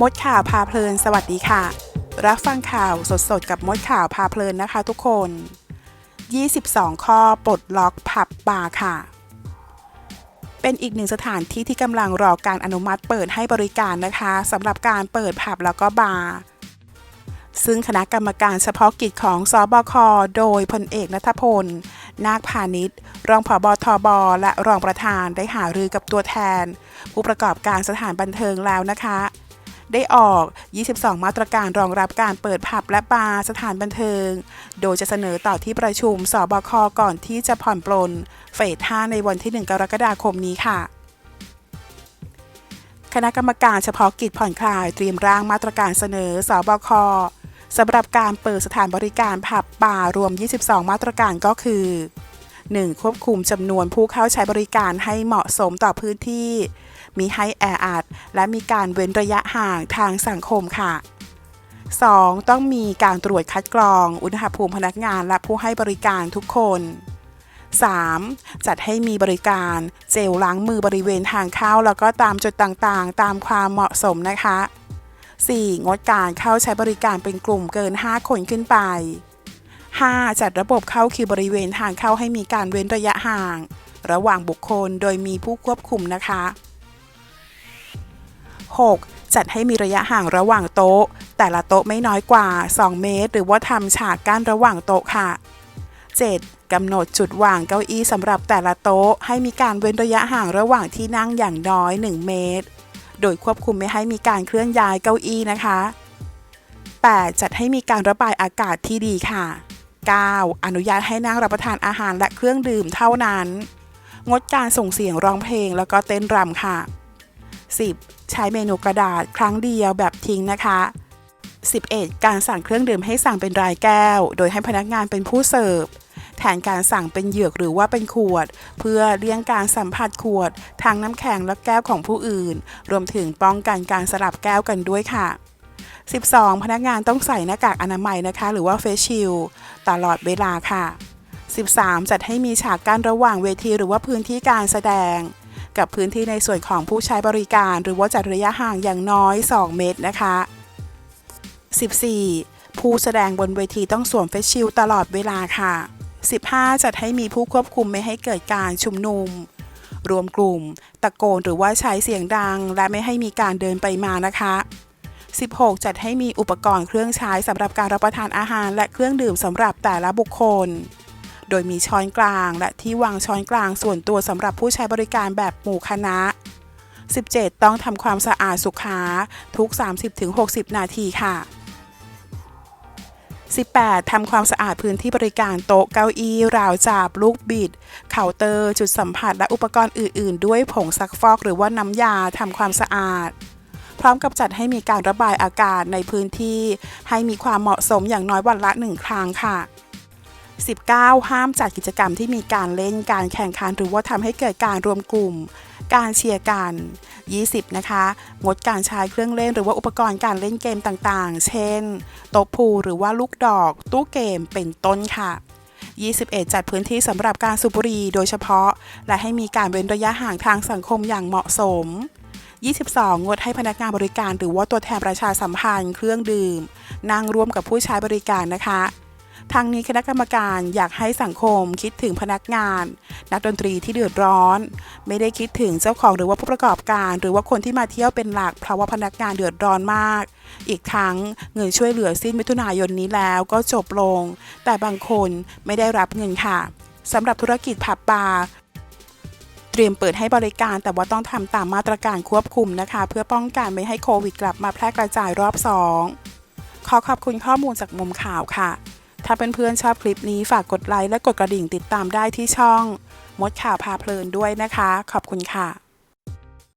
มดข่าวพาเพลิน สวัสดีค่ะ รับฟังข่าวสดๆ กับมดข่าวพาเพลินนะคะทุกคน 22 ข้อปลดล็อกผับบาร์ค่ะ เป็นอีกหนึ่งสถานที่ที่กำลังรอการอนุมัติเปิดให้บริการนะคะสำหรับการเปิดผับแล้วก็บาร์ซึ่งคณะกรรมการเฉพาะกิจของสบค โดยพลเอกนัทพล นาคพาณิชย์ รองผบทบ และรองประธานได้หารือกับตัวแทน ผู้ประกอบการสถานบันเทิงแล้วนะคะ ได้ออก 22 มาตรการรองรับการเปิดผับและบาร์สถานบันเทิง โดยจะเสนอต่อที่ประชุมสบคก่อนที่จะผ่อนปลนเฟส 5 ในวันที่ 1 กรกฎาคมนี้ค่ะคณะกรรมการเฉพาะกิจผ่อนคลายเตรียมร่างมาตรการเสนอสบคสำหรับการเปิดสถานบริการผับบาร์รวม 22 มาตรการก็คือ 1. ควบคุมจำนวนผู้เข้าใช้บริการให้เหมาะสมต่อพื้นที่ มีให้แออัดและมีการเว้นระยะห่างทางสังคมค่ะ 2. ต้องมีการตรวจคัดกรอง อุณหภูมิพนักงานและผู้ให้บริการทุกคน 3. จัดให้มีบริการเจลล้างมือบริเวณทางเข้าแล้วก็ตามจุดต่างๆ ตามความเหมาะสมนะคะ 4. งดการเข้าใช้บริการเป็นกลุ่มเกิน 5 คนขึ้นไป 5. จัดระบบเข้าคิวบริเวณทางเข้าให้มีการเว้นระยะห่าง ระหว่างบุคคลโดยมีผู้ควบคุมนะคะ 6. จัดให้มีระยะห่างระหว่างโต๊ะ แต่ละโต๊ะไม่น้อยกว่า 2 เมตร หรือว่าทำฉากกั้นระหว่างโต๊ะค่ะ 7. กำหนดจุดวางเก้าอี้สำหรับแต่ละโต๊ะ ให้มีการเว้นระยะห่างระหว่างที่นั่งอย่างน้อย 1 เมตร โดยควบคุมไม่ให้มีการเคลื่อนย้ายเก้าอี้นะคะ 8. จัดให้มีการระบายอากาศที่ดีค่ะ 9. อนุญาตให้นั่งรับประทานอาหารและเครื่องดื่มเท่านั้น งดการส่งเสียงร้องเพลงแล้วก็เต้นรำค่ะ 10. ใช้เมนูกระดาษครั้งเดียวแบบทิ้งนะคะ 11. การสั่งเครื่องดื่มให้สั่งเป็นรายแก้ว โดยให้พนักงานเป็นผู้เสิร์ฟแทนการสั่งเป็นเหยือกหรือว่าเป็นขวด เพื่อเลี่ยงการสัมผัสขวดทางน้ำแข็งและแก้วของผู้อื่น รวมถึงป้องกันการสลับแก้วกันด้วยค่ะ 12. พนักงานต้องใส่หน้ากากอนามัยนะคะ หรือว่าเฟสชิลตลอดเวลาค่ะ 13. จัดให้มีฉากกั้นระหว่างเวที หรือว่าพื้นที่การแสดง กับพื้นที่ในส่วนของผู้ใช้บริการ หรือว่าจัดระยะห่างอย่างน้อย 2 เมตรนะคะ 14. ผู้แสดงบนเวทีต้องสวมเฟสชิลตลอดเวลาค่ะ 15. จัดให้มีผู้ควบคุมไม่ให้เกิดการชุมนุม รวมกลุ่ม ตะโกนหรือว่าใช้เสียงดัง และไม่ให้มีการเดินไปมานะคะ 16. จัดให้มีอุปกรณ์เครื่องใช้สำหรับการรับประทานอาหาร และเครื่องดื่มสำหรับแต่ละบุคคล โดยมีช้อนกลาง และที่วางช้อนกลางส่วนตัวสำหรับผู้ใช้บริการแบบหมู่คณะ 17. ต้องทำความสะอาดสุขาทุก 30-60 นาทีค่ะ 18. ทำความสะอาดพื้นที่บริการโต๊ะเก้าอี้ราวจับลูกบิด เคาน์เตอร์ จุดสัมผัสและอุปกรณ์อื่น ๆ ด้วยผงซักฟอกหรือว่าน้ำยาทำความสะอาด พร้อมกับจัดให้มีการระบายอากาศในพื้นที่ ให้มีความเหมาะสมอย่างน้อยวันละหนึ่งครั้งค่ะ 19. ห้ามจัดกิจกรรมที่มีการเล่นการแข่งขันหรือว่าทำให้เกิดการรวมกลุ่ม การเชียร์กัน 20 นะคะ งดการใช้เครื่องเล่นหรือว่าอุปกรณ์การเล่นเกมต่างๆ เช่น โต๊ะพูหรือว่าลูกดอก ตู้เกมเป็นต้นค่ะ 21 จัดพื้นที่สำหรับการสูบบุหรี่โดยเฉพาะ และให้มีการเว้นระยะห่างทางสังคมอย่างเหมาะสม 22 งดให้พนักงานบริการ หรือว่าตัวแทนประชาสัมพันธ์เครื่องดื่ม นั่งร่วมกับผู้ใช้บริการนะคะทางนี้คณะกรรมการอยากให้สังคมคิดถึงพนักงาน นักดนตรีที่เดือดร้อน ไม่ได้คิดถึงเจ้าของหรือว่าผู้ประกอบการ หรือว่าคนที่มาเที่ยวเป็นหลักเพราะว่าพนักงานเดือดร้อนมาก อีกทั้งเงินช่วยเหลือสิ้นมิถุนายนนี้แล้วก็จบลง แต่บางคนไม่ได้รับเงินค่ะสำหรับธุรกิจผับบาร์ เตรียมเปิดให้บริการแต่ว่าต้องทำตามมาตรการควบคุมนะคะ เพื่อป้องกันไม่ให้โควิดกลับมาแพร่กระจายรอบสองขอขอบคุณข้อมูลจากมุมข่าวค่ะ ถ้าเป็นเพื่อนๆชอบคลิปนี้ฝากกดไลค์และกดกระดิ่งติดตามได้ที่ช่อง มดข่าวพาเพลินด้วยนะคะ ขอบคุณค่ะ